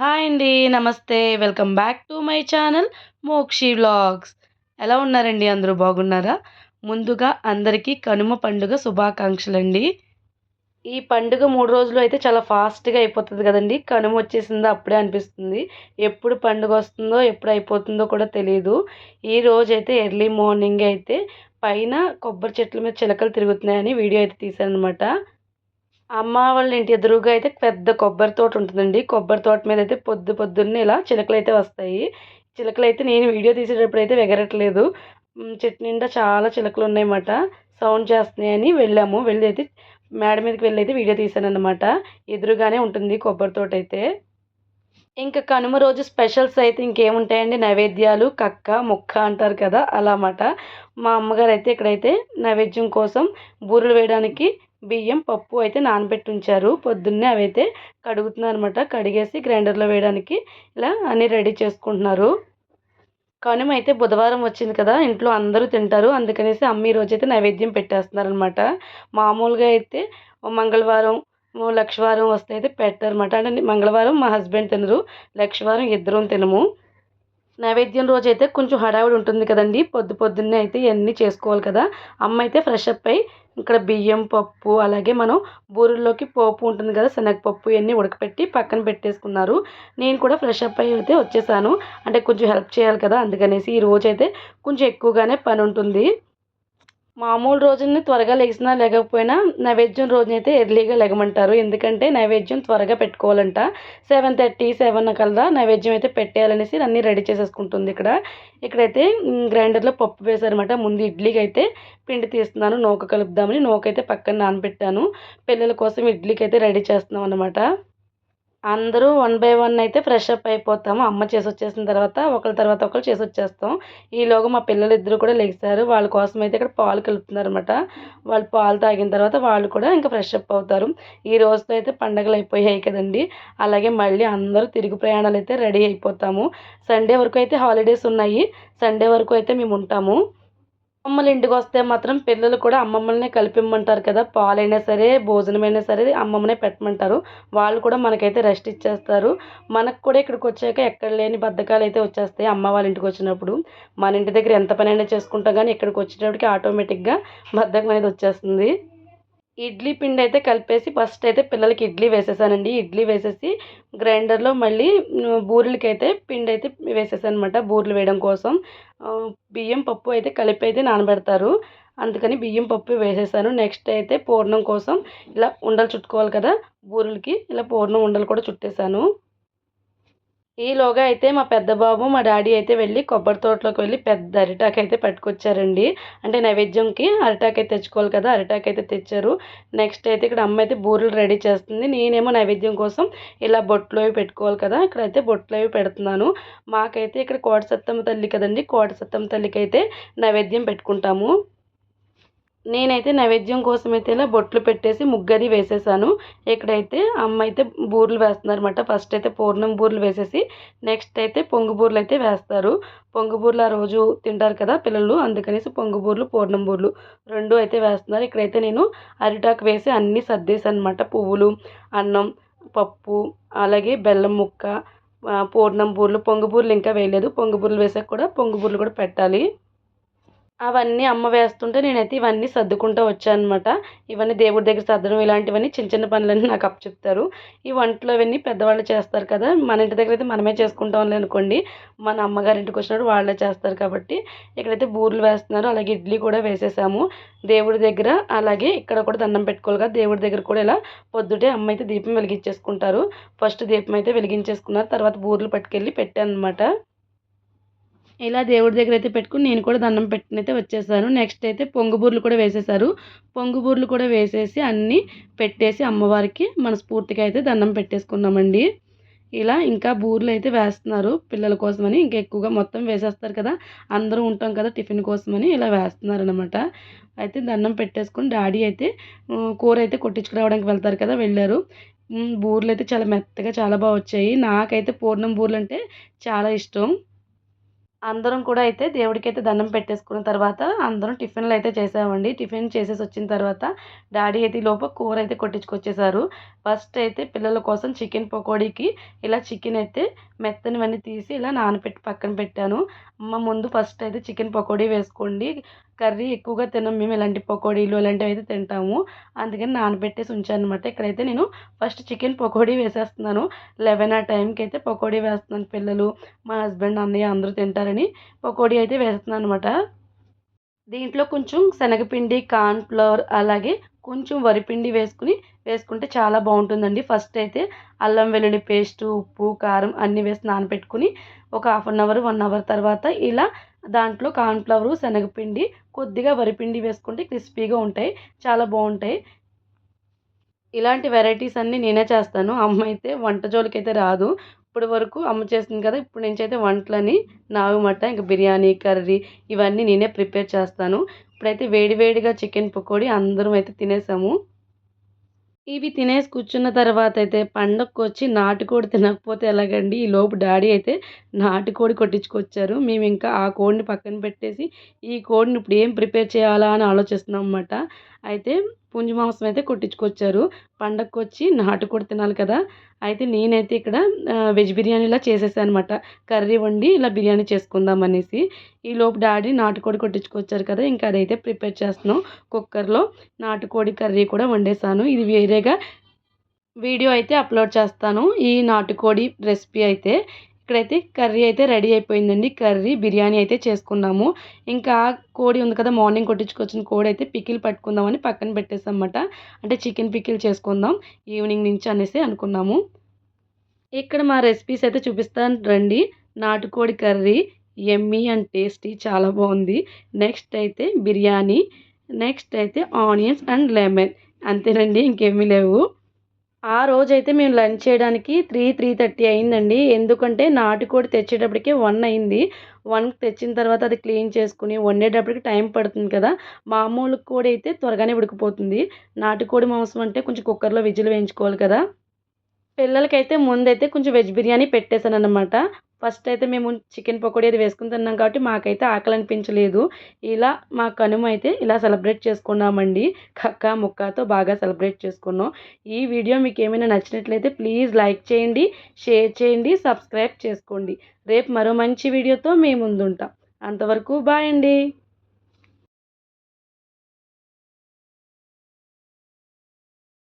Hi అండి నమస్తే. Welcome back to my channel Mokshi vlogs. ఎలా ఉన్నారండి? అందరూ బాగున్నారా? ముందుగా అందరికీ కనుమ పండుగ శుభాకాంక్షలు అండి ఈ పండుగ మూడు రోజులు అయితే చాలా ఫాస్ట్గా అయిపోతుంది కదండి. కనుమ వచ్చేసిందో అప్పుడే అనిపిస్తుంది. ఎప్పుడు పండుగ వస్తుందో ఎప్పుడు అయిపోతుందో కూడా తెలియదు ఈ రోజు అయితే ఎర్లీ మార్నింగ్ అయితే పైన కొబ్బరి చెట్ల మీద చిలకలు తిరుగుతున్నాయని వీడియో అయితే తీశాను అనమాట అమ్మ వాళ్ళ ఇంటి ఎదురుగా అయితే పెద్ద కొబ్బరి తోట ఉంటుందండి. కొబ్బరి తోట మీద అయితే పొద్దు పొద్దున్నే ఇలా చిలకలు అయితే వస్తాయి. చిలకలు అయితే నేను వీడియో తీసేటప్పుడు అయితే ఎగరట్లేదు చెట్టు నిండా చాలా చిలకలు ఉన్నాయన్నమాట. సౌండ్ చేస్తున్నాయని వెళ్ళాము. వెళ్ళి అయితే మేడ మీదకి వెళ్ళి అయితే వీడియో తీశాను అనమాట ఎదురుగానే ఉంటుంది కొబ్బరి తోట అయితే. ఇంకా కనుమ రోజు స్పెషల్స్ అయితే ఇంకేముంటాయండి? నైవేద్యాలు కక్క ముక్క అంటారు కదా అలా అన్నమాట. మా అమ్మగారు అయితే ఇక్కడైతే నైవేద్యం కోసం బూరెలు వేయడానికి బియ్యం పప్పు అయితే నానబెట్టి ఉంచారు పొద్దున్నే అవి అయితే కడుగుతున్నారు అనమాట కడిగేసి గ్రైండర్లో వేయడానికి ఇలా అన్నీ రెడీ చేసుకుంటున్నారు. కనుమ అయితే బుధవారం వచ్చింది కదా ఇంట్లో అందరూ తింటారు. అందుకనేసి అమ్మ ఈ రోజు అయితే నైవేద్యం పెట్టేస్తున్నారనమాట మామూలుగా అయితే మంగళవారం లక్షవారం వస్తే అయితే పెట్టారన్నమాట. అంటే మంగళవారం మా హస్బెండ్ తినరు లక్షవారం ఇద్దరం తినము. నైవేద్యం రోజు అయితే కొంచెం హడావిడి ఉంటుంది కదండి. పొద్దు పొద్దున్నే అయితే ఇవన్నీ చేసుకోవాలి కదా. అమ్మ అయితే ఫ్రెష్ అప్ అయి ఇక్కడ బియ్యం పప్పు అలాగే మనం బూరెల్లోకి పోపు ఉంటుంది కదా శనగపప్పు ఇవన్నీ ఉడకపెట్టి పక్కన పెట్టేసుకున్నారు. నేను కూడా ఫ్రెష్ అప్ అయ్యి అయితే వచ్చేసాను. అంటే కొంచెం హెల్ప్ చేయాలి కదా అందుకనేసి ఈ రోజైతే అయితే కొంచెం ఎక్కువగానే పని ఉంటుంది. మామూలు రోజున త్వరగా లెగిసినా లేకపోయినా నైవేద్యం రోజునైతే ఎర్లీగా లెగమంటారు. ఎందుకంటే నైవేద్యం త్వరగా పెట్టుకోవాలంట. సెవెన్ థర్టీ సెవెన్ కల్లా నైవేద్యం అయితే పెట్టేయాలనేసి అన్నీ రెడీ చేసేసుకుంటుంది ఇక్కడ. ఇక్కడైతే గ్రైండర్లో పప్పు వేసారనమాట ముందు ఇడ్లీకి అయితే పిండి తీస్తున్నాను. నూక కలుపుదామని నూకైతే పక్కన నానబెట్టాను. పిల్లల కోసం ఇడ్లీకి అయితే రెడీ చేస్తున్నాం అనమాట అందరూ వన్ బై వన్ అయితే ఫ్రెష్ అప్ అయిపోతాము. అమ్మ చేసి వచ్చేసిన తర్వాత ఒకరి తర్వాత ఒకరు చేసి వచ్చేస్తాం. ఈలోగా మా పిల్లలు ఇద్దరు కూడా లెగిసారు వాళ్ళ కోసం అయితే ఇక్కడ పాలు కలుపుతున్నారు అనమాట వాళ్ళు పాలు తాగిన తర్వాత వాళ్ళు కూడా ఇంకా ఫ్రెష్ అప్ అవుతారు. ఈ రోజుతో అయితే పండగలు అయిపోయాయి కదండి. అలాగే మళ్ళీ అందరూ తిరుగు ప్రయాణాలు అయితే రెడీ అయిపోతాము. సండే వరకు అయితే హాలిడేస్ ఉన్నాయి. సండే వరకు అయితే మేము ఉంటాము. అమ్మమ్మల ఇంటికి వస్తే మాత్రం పిల్లలు కూడా అమ్మమ్మల్నే కలిపిమ్మంటారు కదా. పాలైనా సరే భోజనమైనా సరే అమ్మమ్మనే పెట్టమంటారు. వాళ్ళు కూడా మనకైతే రెస్ట్ ఇచ్చేస్తారు. మనకు కూడా ఇక్కడికి వచ్చాక ఎక్కడ లేని బద్ధకాలు అయితే వచ్చేస్తాయి అమ్మ వాళ్ళ ఇంటికి వచ్చినప్పుడు. మన ఇంటి దగ్గర ఎంత పనైనా చేసుకుంటాం కానీ ఇక్కడికి వచ్చేటప్పటికి ఆటోమేటిక్గా బద్ధకం అనేది వచ్చేస్తుంది. ఇడ్లీ పిండి అయితే కలిపేసి ఫస్ట్ అయితే పిల్లలకి ఇడ్లీ వేసేసానండి. ఇడ్లీ వేసేసి గ్రైండర్లో మళ్ళీ బూరెలకైతే బూరెలకి అయితే పిండి అయితే వేసేసాను అనమాట బూరెలు వేయడం కోసం. బియ్యం పప్పు అయితే కలిపి అయితే నానబెడతారు. అందుకని బియ్యం పప్పు వేసేసాను. నెక్స్ట్ అయితే పూర్ణం కోసం ఇలా ఉండలు చుట్టుకోవాలి కదా బూరెలకి ఇలా పూర్ణం ఉండలు కూడా చుట్టేసాను. ఈలోగా అయితే మా పెద్ద బాబు మా డాడీ అయితే వెళ్ళి కొబ్బరి తోటలోకి వెళ్ళి పెద్ద అరిటాకు అయితే పట్టుకొచ్చారండి. అంటే నైవేద్యంకి అరిటాకు అయితే తెచ్చుకోవాలి కదా అరిటాకు అయితే తెచ్చారు. నెక్స్ట్ అయితే ఇక్కడ అమ్మ అయితే బూరెలు రెడీ చేస్తుంది. నేనేమో నైవేద్యం కోసం ఇలా బొట్లు అవి పెట్టుకోవాలి కదా ఇక్కడ అయితే బొట్లు అవి పెడుతున్నాను. మాకైతే ఇక్కడ కోట సత్తమ్మ తల్లి కదండి కోట సత్తమ్మ తల్లికి అయితే నైవేద్యం పెట్టుకుంటాము. నేనైతే నైవేద్యం కోసం అయితే ఇలా బొట్లు పెట్టేసి ముగ్గది వేసేసాను. ఇక్కడైతే అమ్మ అయితే బూరెలు వేస్తున్నారు అనమాట ఫస్ట్ అయితే పూర్ణం బూరెలు వేసేసి నెక్స్ట్ అయితే పొంగు బూరెలు అయితే వేస్తారు. పొంగు బూరెలు ఆ రోజు తింటారు కదా పిల్లలు అందుకనేసి పొంగు బూరెలు పూర్ణం బూరెలు రెండు అయితే వేస్తున్నారు. ఇక్కడైతే నేను అరిటాకు వేసి అన్నీ సర్దేశాను అనమాట పువ్వులు అన్నం పప్పు అలాగే బెల్లం ముక్క పూర్ణం బూరెలు పొంగు బూరెలు ఇంకా వేయలేదు. పొంగు బూరెలు వేసాక కూడా పొంగు బూరెలు కూడా పెట్టాలి. అవన్నీ అమ్మ వేస్తుంటే నేనైతే ఇవన్నీ సర్దుకుంటూ అనమాట ఇవన్నీ దేవుడి దగ్గర సర్దడం ఇలాంటివన్నీ చిన్న చిన్న పనులన్నీ నాకు అప్పచెప్తారు. ఈ వంటలు అవన్నీ పెద్దవాళ్ళు చేస్తారు కదా మన ఇంటి దగ్గర అయితే మనమే చేసుకుంటాం అనుకోండి. మన అమ్మగారి ఇంటికి వచ్చినప్పుడు వాళ్ళే చేస్తారు కాబట్టి ఇక్కడైతే బూరెలు వేస్తున్నారు అలాగే ఇడ్లీ కూడా వేసేసాము. దేవుడి దగ్గర అలాగే ఇక్కడ కూడా దండం పెట్టుకోవాలి కదా దేవుడి దగ్గర కూడా ఇలా పొద్దుటే అమ్మ అయితే దీపం వెలిగించేసుకుంటారు. ఫస్ట్ దీపం అయితే వెలిగించేసుకున్నారు తర్వాత బూరెలు పట్టుకెళ్ళి పెట్టాను అనమాట ఇలా దేవుడి దగ్గర అయితే పెట్టుకుని నేను కూడా దండం పెట్టుకుని అయితే వచ్చేసాను. నెక్స్ట్ అయితే పొంగు బూరెలు కూడా వేసేసారు. పొంగు బూర్లు కూడా వేసేసి అన్నీ పెట్టేసి అమ్మవారికి మనస్ఫూర్తిగా అయితే దండం పెట్టేసుకున్నామండి. ఇలా ఇంకా బూరెలు అయితే వేస్తున్నారు పిల్లల కోసమని. ఇంకా ఎక్కువగా మొత్తం వేసేస్తారు కదా. అందరూ ఉంటాం కదా టిఫిన్ కోసమని ఇలా వేస్తున్నారు అనమాట అయితే దండం పెట్టేసుకుని డాడీ అయితే కూర అయితే కొట్టించుకురావడానికి వెళ్తారు కదా వెళ్ళారు. బూర్లు అయితే చాలా మెత్తగా చాలా బాగా వచ్చాయి. నాకైతే పూర్ణం బూరెలు అంటే చాలా ఇష్టం. అందరం కూడా అయితే దేవుడికైతే దండం పెట్టేసుకున్న తర్వాత అందరం టిఫిన్లు అయితే చేసామండి. టిఫిన్ చేసేసి వచ్చిన తర్వాత డాడీ అయితే లోపల లోపు కూర అయితే కొట్టించుకొచ్చేసారు. ఫస్ట్ అయితే పిల్లల కోసం చికెన్ పకోడీకి ఇలా చికెన్ అయితే మెత్తనివన్నీ తీసి ఇలా నానబెట్టి పక్కన పెట్టాను. అమ్మ ముందు ఫస్ట్ అయితే చికెన్ పకోడీ వేసుకోండి. కర్రీ ఎక్కువగా తినం మేము ఇలాంటి పకోడీలు ఇలాంటివి అయితే తింటాము. అందుకని నానబెట్టేసి ఉంచాను అనమాట ఇక్కడైతే నేను ఫస్ట్ చికెన్ పకోడీ వేసేస్తున్నాను. లెవెన్ ఆ టైంకి అయితే పకోడీ వేస్తున్నాను. పిల్లలు మా హస్బెండ్ అన్నయ్య అందరూ తింటారని పకోడీ అయితే వేస్తున్నాను అనమాట దీంట్లో కొంచెం శనగపిండి కార్న్ఫ్లవర్ అలాగే కొంచెం వరిపిండి వేసుకుని వేసుకుంటే చాలా బాగుంటుందండి. ఫస్ట్ అయితే అల్లం వెల్లుల్లి పేస్టు ఉప్పు కారం అన్నీ వేసి నానబెట్టుకుని ఒక half an hour one hour తర్వాత ఇలా దాంట్లో కార్న్ఫ్లవరు శనగపిండి కొద్దిగా వరిపిండి వేసుకుంటే క్రిస్పీగా ఉంటాయి చాలా బాగుంటాయి. ఇలాంటి వెరైటీస్ అన్నీ నేనే చేస్తాను. అమ్మ అయితే వంట జోలికైతే రాదు. ఇప్పటి వరకు అమ్మ చేస్తుంది కదా ఇప్పుడు నుంచి అయితే వంటలని నావి మట్ట ఇంకా బిర్యానీ కర్రీ ఇవన్నీ నేనే ప్రిపేర్ చేస్తాను. ఇప్పుడైతే వేడివేడిగా చికెన్ పకోడీ అందరం అయితే తినేసాము. ఇవి తినేసి కూర్చున్న తర్వాత అయితే పండగకు వచ్చి నాటుకోడి తినకపోతే ఎలాగండి? ఈ లోపు డాడీ అయితే నాటుకోడి కొట్టించుకొచ్చారు. మేము ఇంకా ఆ కోడిని పక్కన పెట్టేసి ఈ కోడిని ఇప్పుడు ఏం ప్రిపేర్ చేయాలా అని ఆలోచిస్తున్నాం అన్నమాట. అయితే పుంజు మాంసం అయితే కొట్టించుకొచ్చారు. పండగకు వచ్చి నాటుకోడి తినాలి కదా. అయితే నేనైతే ఇక్కడ వెజ్ బిర్యానీలా చేసేసాను అనమాట కర్రీ వండి ఇలా బిర్యానీ చేసుకుందాం అనేసి. ఈ లోపు డాడీ నాటుకోడి కొట్టించుకొచ్చారు కదా ఇంకా అదైతే ప్రిపేర్ చేస్తున్నాం. కుక్కర్లో నాటుకోడి కర్రీ కూడా వండేసాను. ఇది వేరేగా వీడియో అయితే అప్లోడ్ చేస్తాను. ఈ నాటుకోడి రెసిపీ అయితే ఇక్కడైతే కర్రీ అయితే రెడీ అయిపోయిందండి. కర్రీ బిర్యానీ అయితే చేసుకున్నాము. ఇంకా కోడి ఉంది కదా మార్నింగ్ కొట్టించుకొచ్చిన కోడి అయితే పికిల్ పట్టుకుందామని పక్కన పెట్టేసామన్నమాట అంటే చికెన్ పికిల్ చేసుకుందాం ఈవినింగ్ నుంచి అనేసి అనుకున్నాము. ఇక్కడ మా రెసిపీస్ అయితే చూపిస్తాను రండి. నాటుకోడి కర్రీ ఎమ్మీ అండ్ టేస్టీ చాలా బాగుంది. నెక్స్ట్ అయితే బిర్యానీ నెక్స్ట్ అయితే ఆనియన్స్ అండ్ లెమన్. అంతేనండి ఇంకేమీ లేవు. ఆ రోజైతే మేము లంచ్ చేయడానికి త్రీ త్రీ థర్టీ అయిందండి. ఎందుకంటే నాటుకోడి తెచ్చేటప్పటికే వన్ అయింది. వన్కి తెచ్చిన తర్వాత అది క్లీన్ చేసుకుని వండేటప్పటికి టైం పడుతుంది కదా. మామూలు కోడి అయితే త్వరగానే ఉడికిపోతుంది. నాటుకోడి మాంసం అంటే కొంచెం కుక్కర్లో విజిల్ వేయించుకోవాలి కదా. పిల్లలకైతే ముందైతే కొంచెం వెజ్ బిర్యానీ పెట్టేశాను అనమాట ఫస్ట్ అయితే మేము చికెన్ పకోడీ అది వేసుకుని తిన్నాం కాబట్టి మాకైతే ఆకలి అనిపించలేదు ఇలా మా కనుమ అయితే ఇలా సెలబ్రేట్ చేసుకున్నామండి. కక్క ముక్కతో బాగా సెలబ్రేట్ చేసుకున్నాం. ఈ వీడియో మీకు ఏమైనా నచ్చినట్లయితే ప్లీజ్ లైక్ చేయండి షేర్ చేయండి సబ్స్క్రైబ్ చేసుకోండి. రేపు మరో మంచి వీడియోతో మేము ముందుంటాం. అంతవరకు బాయ్ అండి.